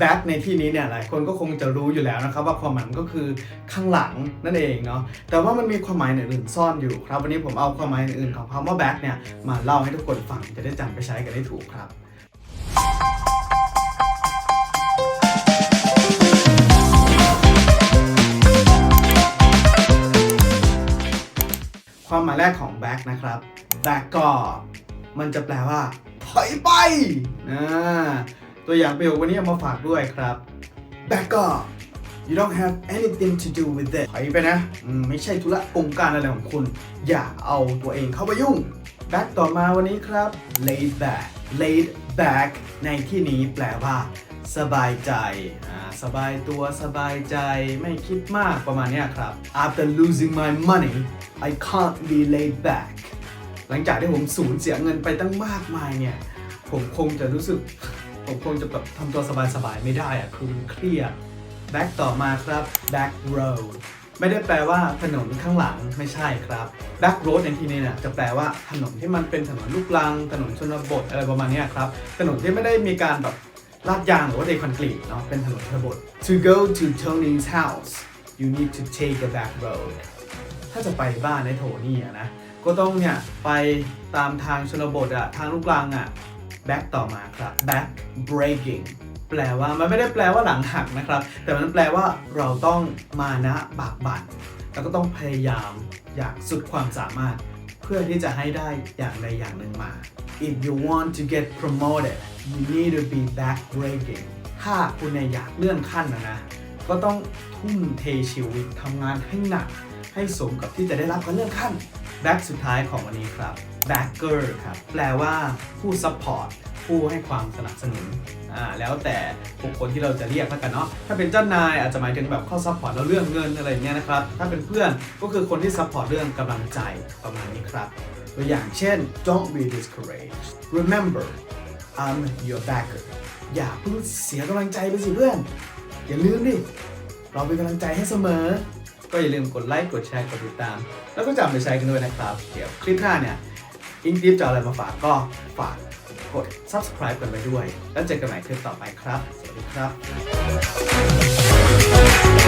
back ในที่นี้เนี่ยหลายคนก็คงจะรู้อยู่แล้วนะครับว่าความหมายมันก็คือข้างหลังนั่นเองเนาะแต่ว่ามันมีความหมายอื่นซ่อนอยู่ครับ วันนี้ผมเอาความหมายอื่นของคำว่า back เนี่ยมาเล่าให้ทุกคนฟังจะได้จำไปใช้กันได้ถูกครับความหมายแรกของ back นะครับ back ก็มันจะแปลว่าถอยไปนะ ตัวอย่างประโยควันนี้เอามาฝากด้วยครับ back off you don't have anything to do with it ถอยไปนะอืมไม่ใช่ธุระกงการอะไรของคุณ อย่าเอาตัวเองเข้าไปยุ่ง back ต่อมาวันนี้ครับ laid back laid back ในที่นี้แปลว่า สบายใจอ่าสบายตัวสบายใจไม่คิดมากประมาณเนี้ยครับ after losing my money I can't be laid back หลังจากที่ผมสูญเสียเงินไปตั้งมากมายเนี่ย ผมคงจะรู้สึก ผมคงจะแบบทำตัวสบายๆไม่ได้อะคือเครียด back ต่อมาครับ back road ไม่ได้แปลว่าถนนข้างหลังไม่ใช่ครับ back road ในที่นี้เนี่ยจะแปลว่าถนนที่มันเป็นถนนลูกรัง ถนนชนบทอะไรประมาณนี้ครับ ถนนที่ไม่ได้มีการแบบลาดยางหรือว่าเทคอนกรีตเนาะเป็นถนนชนบท to go to Tony's house you need to take a back road ถ้าจะไปบ้านในโทนี่นะก็ต้องเนี่ยไปตามทางชนบทอะทางลูกรังอะ back ต่อมาครับ back breaking แปลว่ามันไม่ได้แปลว่าหลังหักนะครับ แต่มันแปลว่าเราต้องมานะบากบั่นแล้วก็ต้องพยายามอย่างสุดความสามารถ เพื่อที่จะให้ได้อย่างใดอย่างหนึ่งมา if you want to get promoted you need to be back breaking ถ้าคุณเนี่ยอยากเลื่อนขั้นนะนะ ก็ต้องทุ่มเทชีวิตทำงานให้หนัก ให้สมกับที่จะได้รับการเลื่อนขั้น แบ็กสุดท้ายของวันนี้ครับ backer ครับแปลว่าผู้ support ผู้ให้ความสนับสนุนอ่าแล้วแต่บุคคลที่เราจะเรียกแล้วกันเนาะถ้าเป็นเจ้านายอาจจะหมายถึงแบบเข้า support เราเรื่องเงินอะไรอย่างเงี้ยนะครับถ้าเป็นเพื่อนก็คือคนที่ support เรื่องกำลังใจประมาณนี้ครับตัวอย่างเช่น don't be discouraged remember I'm your backer อย่าเพิ่งเสียกำลังใจไปสิเพื่อน อย่าลืมดิ เราเป็นกำลังใจให้เสมอ ก็อย่าลืมกดไลค์กดแชร์กดติดตาม แล้วก็จำไปใช้กันด้วยนะครับ เดี๋ยวคลิปหน้าเนี่ยอิงกิฟจะอะไรมาฝากก็ฝากกด subscribe กันไปด้วย แล้วเจอกันใหม่คลิปต่อไปครับ สวัสดีครับ